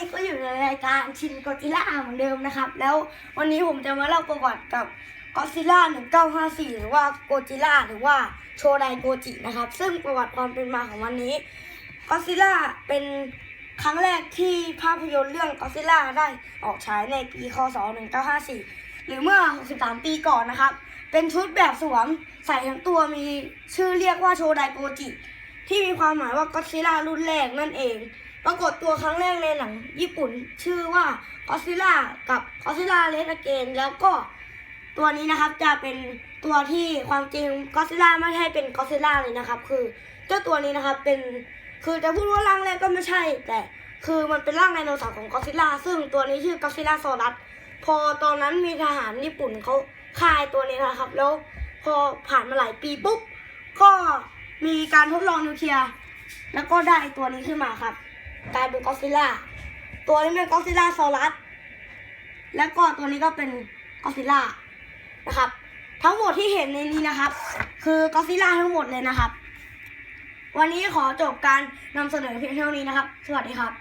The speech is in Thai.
นี้ก็อยู่ในรายการชินกอจิล่าเหมือนเดิมนะครับ แล้ววันนี้ผมจะมาเล่าประวัติกับกอซิล่า1954 หรือว่าโกจิล่าหรือว่าโชไดโกจินะครับ ซึ่งประวัติความเป็นมาของวันนี้กอซิล่าเป็นครั้งแรกที่ภาพยนตร์เรื่องกอซิล่าได้ออกฉายในปีคศ 1954 หรือเมื่อ 63 ปีก่อนนะครับ เป็นชุดแบบสวมใส่ทั้งตัวมีชื่อเรียกว่าโชไดโกจิที่มีความหมายว่าก็ซิล่ารุ่นแรกนั่นเอง ปรากฏตัวครั้งแรกในหนังญี่ปุ่นชื่อว่าก็ซิล่ากับก็ซิล่าเลสเกนแล้วก็ตัวนี้นะครับจะเป็นตัวที่ความจริงก็ซิล่าไม่ใช่เป็นก็ซิล่าเลยนะครับ คือเจ้าตัวนี้นะครับเป็นคือจะพูดว่าร่างแรกก็ไม่ใช่ แต่คือมันเป็นร่างไดโนเสาร์ของก็ซิล่าซึ่งตัวนี้ชื่อก็ซิล่าซอรัสพอตอนนั้นมีทหารญี่ปุ่นเขาฆ่าตัวนี้นะครับ แล้วพอผ่านมาหลายปีปุ๊บก็มีการทดลองนิวเคลียร์แล้วก็ได้ตัวนี้ขึ้นมาครับ กลายเป็นก็อดซิล่าตัวนี้เป็นก็อดซิล่าซอรัสแล้วก็ตัวนี้ก็เป็นก็อดซิล่านะครับ ทั้งหมดที่เห็นในนี้นะครับ คือก็อดซิล่าทั้งหมดเลยนะครับ วันนี้ขอจบการนำเสนอเพียงเท่านี้นะครับ สวัสดีครับ